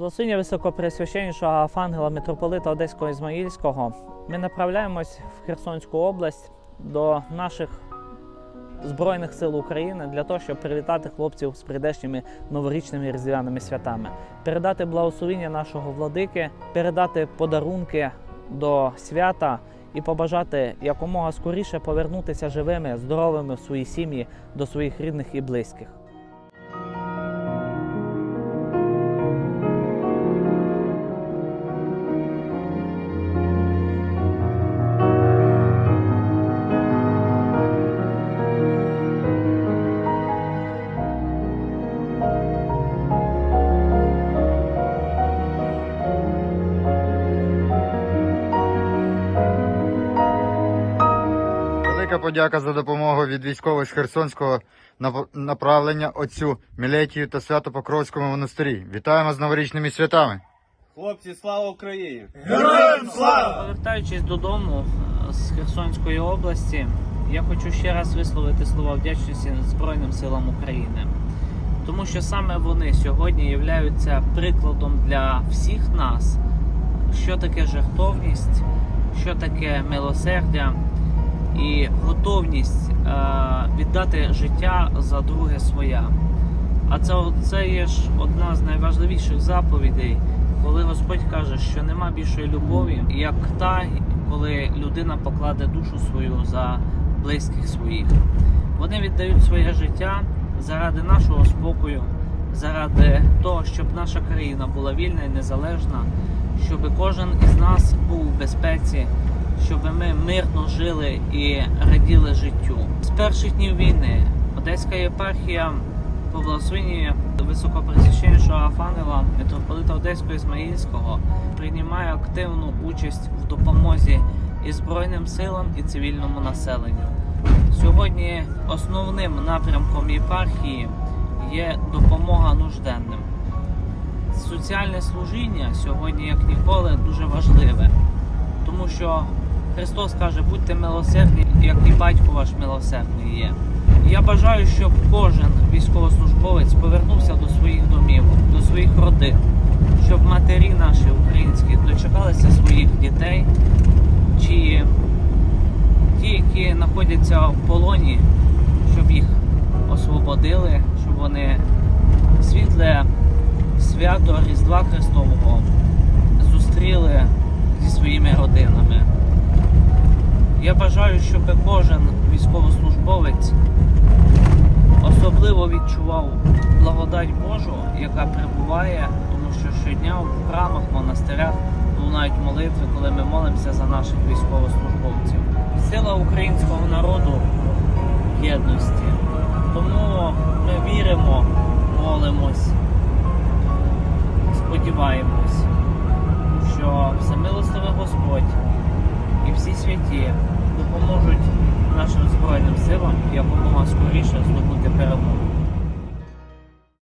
Благословення Високопресвященнішого Афангела митрополита Одеського Ізмаїльського ми направляємось в Херсонську область до наших Збройних сил України для того, щоб привітати хлопців з прийдешніми новорічними і різдвяними святами, передати благословення нашого владики, передати подарунки до свята і побажати якомога скоріше повернутися живими, здоровими в свої сім'ї до своїх рідних і близьких. Велика подяка за допомогу від військових з Херсонського нап- направлення отцю Мілетію та Свято-Покровському монастирі. Вітаємо з новорічними святами! Хлопці, слава Україні! Героям слава! Повертаючись додому е, з Херсонської області, я хочу ще раз висловити слова вдячності Збройним силам України, тому що саме вони сьогодні являються прикладом для всіх нас, що таке жертовність, що таке милосердя і готовність е, віддати життя за друге своя. А це, це є ж одна з найважливіших заповідей, коли Господь каже, що нема більшої любові, як та, коли людина покладе душу свою за близьких своїх. Вони віддають своє життя заради нашого спокою, заради того, щоб наша країна була вільна і незалежна, щоб кожен із нас був у безпеці, щоб ми мирно жили і раділи життю. З перших днів війни Одеська єпархія по благословенні високопресвященнішого Афанела, митрополита Одеського Ізмаїльського, приймає активну участь в допомозі і Збройним силам, і цивільному населенню. Сьогодні основним напрямком єпархії є допомога нужденним. Соціальне служіння сьогодні, як ніколи, дуже важливе, тому що Христос каже, будьте милосердні, як і батько ваш милосердний є. Я бажаю, щоб кожен військовослужбовець повернувся до своїх домів, до своїх родин, щоб матері наші українські дочекалися своїх дітей, чи ті, які знаходяться в полоні, щоб їх освободили, щоб вони світле свято Різдва Христового зустріли зі своїми родинами. Я бажаю, щоб кожен військовослужбовець особливо відчував благодать Божу, яка прибуває, тому що щодня в храмах, монастирях лунають молитви, коли ми молимося за наших військовослужбовців. Сила українського народу в єдності. Тому ми віримо, молимось світі допоможуть нашим Збройним силам якомога скоріше здобути перемогу.